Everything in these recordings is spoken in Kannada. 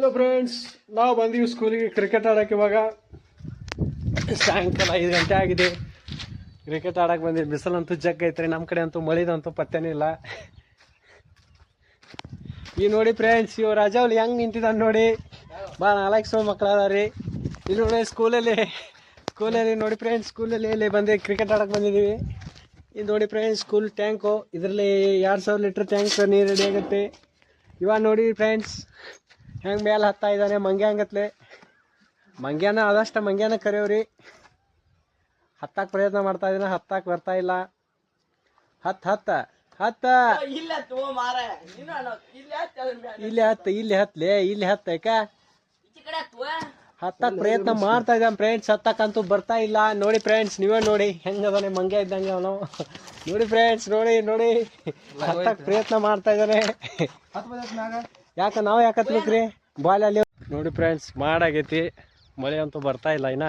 ಹಲೋ ಫ್ರೆಂಡ್ಸ್ ನಾವು ಬಂದೀವಿ ಸ್ಕೂಲಿಗೆ ಕ್ರಿಕೆಟ್ ಆಡೋಕೆ ಇವಾಗ. ಸಾಯಂಕಾಲ ಐದು ಗಂಟೆ ಆಗಿದೆ. ಕ್ರಿಕೆಟ್ ಆಡಕ್ಕೆ ಬಂದಿವಿ. ಬಿಸಿಲಂತೂ ಜಗ್ ಐತ್ರಿ. ನಮ್ಮ ಕಡೆ ಅಂತೂ ಮಳೆದಂತೂ ಪತ್ತೆನೇ ಇಲ್ಲ. ಈ ನೋಡಿ ಫ್ರೆಂಡ್ಸ್ ಇವ್ ರಜಾವಲ್ಲಿ ಹೆಂಗ್ ನಿಂತಿದ್ದಾನೆ ನೋಡಿ. ಭಾಳ ನಾಲ್ಕು ಸೋ ಮಕ್ಳು ಅದಾರಿ ಇಲ್ಲಿ ನೋಡಿ ಸ್ಕೂಲಲ್ಲಿ ಸ್ಕೂಲಲ್ಲಿ ನೋಡಿ ಫ್ರೆಂಡ್ಸ್ ಸ್ಕೂಲಲ್ಲಿ ಇಲ್ಲಿ ಬಂದು. ಕ್ರಿಕೆಟ್ ಆಡಕ್ಕೆ ಬಂದಿದ್ದೀವಿ ಇದು ನೋಡಿ ಫ್ರೆಂಡ್ಸ್ ಸ್ಕೂಲ್ ಟ್ಯಾಂಕು ಇದರಲ್ಲಿ ಎರಡು ಸಾವಿರ ಲೀಟ್ರ್ ಟ್ಯಾಂಕ್ ನೀರು ರೆಡಿ ಆಗುತ್ತೆ. ಇವಾಗ ನೋಡಿ ಫ್ರೆಂಡ್ಸ್ ಹೆಂಗೆ ಮೇಲೆ ಹತ್ತಾ ಇದ್ದಾನೆ? ಮಂಗ್ಯ ಹಂಗತ್ಲೆ. ಮಂಗ್ಯಾನ ಆದಷ್ಟು ಮಂಗ್ಯಾನ ಕರೆಯವ್ರಿ ಹತ್ತಕ್ಕೆ ಪ್ರಯತ್ನ ಮಾಡ್ತಾ ಇದೀನ ಹತ್ತಕ್ಕೆ ಬರ್ತಾ ಇಲ್ಲ. ಹತ್ತು ಹತ್ತ. ಹತ್ತ ಇಲ್ಲ ಹತ್ತ ಇಲ್ಲಿ ಹತ್ಲೆ ಇಲ್ಲಿ ಹತ್ತ ಯಾಕ? ಈಚೆ ಕಡೆ ತಗೋ ಹತ್ತಕ್ಕೆ ಪ್ರಯತ್ನ ಮಾಡ್ತಾ ಇದ್ದಾನೆ ಫ್ರೆಂಡ್ಸ್ ಹತ್ತಕ್ಕಂತೂ ಬರ್ತಾ ಇಲ್ಲ. ನೋಡಿ ಫ್ರೆಂಡ್ಸ್ ನೀವೇ ನೋಡಿ. ಹೆಂಗದಾನೆ ಮಂಗ್ಯ ಇದ್ದಂಗೆ ಅವನು. ನೋಡಿ ಫ್ರೆಂಡ್ಸ್ ನೋಡಿ ನೋಡಿ. ಹತ್ತಕ್ಕೆ ಪ್ರಯತ್ನ ಮಾಡ್ತಾ ಇದ್ದಾನೆ. ಯಾಕ ನಾವು ಯಾಕತ್ಬೇಕ್ರಿ ಬಾಲ್ ಅಲ್ಲಿ ನೋಡಿ ಫ್ರೆಂಡ್ಸ್ ಮಾಡಾಗೈತಿ. ಮಳೆ ಅಂತೂ ಬರ್ತಾ ಇಲ್ಲ ಇನ್ನ.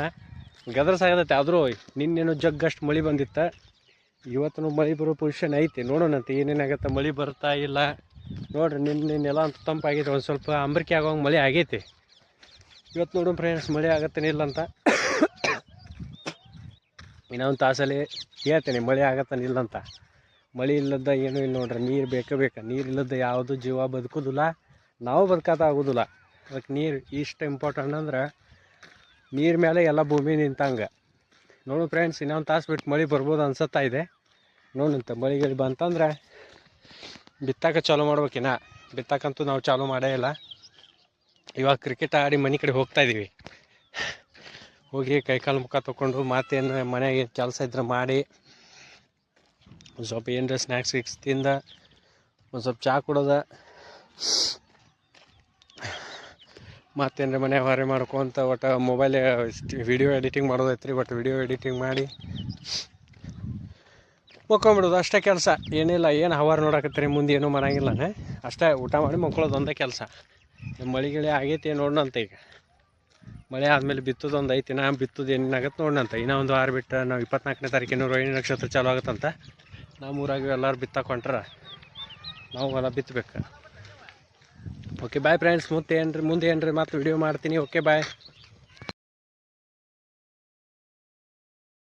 ಗದರ್ಸಾಗತ್ತೆ ಆದರೂ ನಿನ್ನೇನು ಜಗ್ಗಷ್ಟು ಮಳೆ ಬಂದಿತ್ತ. ಇವತ್ತು ಮಳೆ ಬರೋ ಪೊಸಿಷನ್ ಐತಿ. ನೋಡೋಣಂತೆ ಏನೇನಾಗತ್ತೆ, ಮಳೆ ಬರ್ತಾ ಇಲ್ಲ. ನೋಡ್ರಿ ನಿನ್ನೆ ನೆಲ ಅಂತ ತಂಪಾಗೈತೆ. ಒಂದು ಸ್ವಲ್ಪ ಅಂಬರಿಕೆ ಆಗೋಂಗೆ ಮಳೆ ಆಗೈತಿ. ಇವತ್ತು ನೋಡೋಣ ಫ್ರೆಂಡ್ಸ್ ಮಳೆ ಆಗತ್ತೇನೆ ಇಲ್ಲ ಅಂತ. ಇನ್ನೊಂದು ತಾಸಲ್ಲಿ ಹೇಳ್ತೇನೆ, ಮಳೆ ಆಗತ್ತಾನೆ ಇಲ್ಲ ಅಂತ. ಮಳೆ ಇಲ್ಲದ ಏನೂ ಇಲ್ಲ ನೋಡ್ರಿ. ನೀರು ಬೇಕೇ ಬೇಕು. ನೀರಿಲ್ಲದ ಇಲ್ಲದ ಯಾವುದು ಜೀವ ಬದುಕೋದಿಲ್ಲ. ನಾವು ಬದುಕಾತ ಆಗೋದಿಲ್ಲ. ಅದಕ್ಕೆ ನೀರು ಇಷ್ಟು ಇಂಪಾರ್ಟೆಂಟ್ ಅಂದ್ರೆ ನೀರು ಮೇಲೆ ಎಲ್ಲ ಭೂಮಿ ನಿಂತಂಗೆ. ನೋಡು ಫ್ರೆಂಡ್ಸ್ ಇನ್ನೊಂದು ತಾಸು ಬಿಟ್ಟು ಮಳೆ ಬರ್ಬೋದು ಅನ್ಸತ್ತಾ ಇದೆ. ನೋಡಂತ ಮಳೆ ಗಿಳಿ ಬಂತಂದ್ರೆ ಬಿತ್ತಾಕ ಚಾಲೂ ಮಾಡ್ಬೇಕಿನ್ನ ಬಿತ್ತಾಕಂತೂ ನಾವು ಚಾಲೂ ಮಾಡೇ ಇಲ್ಲ. ಇವಾಗ ಕ್ರಿಕೆಟ್ ಆಡಿ ಮನೆ ಕಡೆ ಹೋಗ್ತಾ ಇದ್ದೀವಿ ಹೋಗಿ ಕೈಕಾಲು ಮುಖ ತೊಗೊಂಡು ಮತ್ತೇನು ಮನೆಗೆ ಕೆಲಸ ಇದ್ರೆ ಮಾಡಿ. ಒಂದು ಸ್ವಲ್ಪ ಏನರ ಸ್ನ್ಯಾಕ್ಸ್ ಗಿಕ್ಸ್ ತಿಂದ, ಒಂದು ಸ್ವಲ್ಪ ಚಹಾ ಕುಡೋದ. ಮತ್ತೇನ್ರ ಮನೆ ಹೊರೆ ಮಾಡ್ಕೊಂತ ಒಟ್ಟು ಮೊಬೈಲ್ ವಿಡಿಯೋ ಎಡಿಟಿಂಗ್ ಮಾಡೋದೈತ್ರಿ ಬಟ್ ವಿಡಿಯೋ ಎಡಿಟಿಂಗ್ ಮಾಡಿ. ಮಕ್ಕೊಂಬಿಡೋದು ಅಷ್ಟೇ ಕೆಲಸ. ಏನಿಲ್ಲ, ಏನು ಹವಾರ ನೋಡಕತ್ತೀರಿ, ಮುಂದೆ ಏನೂ ಮನಾಗಿಲ್ಲನೇ ಅಷ್ಟೇ ಊಟ ಮಾಡಿ ಮಕ್ಕೊಳ್ಳೋದು ಒಂದೇ ಕೆಲಸ. ಮಳೆ ಗಿಳಿ ಆಗೈತಿ ನೋಡೋಣಂತ ಈಗ. ಮಳೆ ಆದಮೇಲೆ ಬಿತ್ತದೊಂದು ಐತಿ, ನಾ ಬಿತ್ತದು ಏನಾಗತ್ತೆ ನೋಡೋಣಂತ ಇನ್ನೂ ಒಂದು ವಾರ ಬಿಟ್ಟು ನಾವು ಇಪ್ಪತ್ನಾಲ್ಕನೇ ತಾರೀಕಿನ ರೋಹಿಣಿ ನಕ್ಷತ್ರ ಚಾಲು ಆಗುತ್ತಂತ. ನಮ್ಮ ಊರಾಗ ಎಲ್ಲರೂ ಬಿತ್ತಕೊಂಡ್ರೆ ನಾವು ಹೊಲ ಬಿತ್ತಬೇಕು ಓಕೆ ಬಾಯ್ ಫ್ರೆಂಡ್ಸ್ ಮುಂದೆ ಏನ್ರಿ ಮುಂದೆ ಏನ್ರಿ ಮತ್ತೆ ವಿಡಿಯೋ ಮಾಡ್ತೀನಿ. Okay bye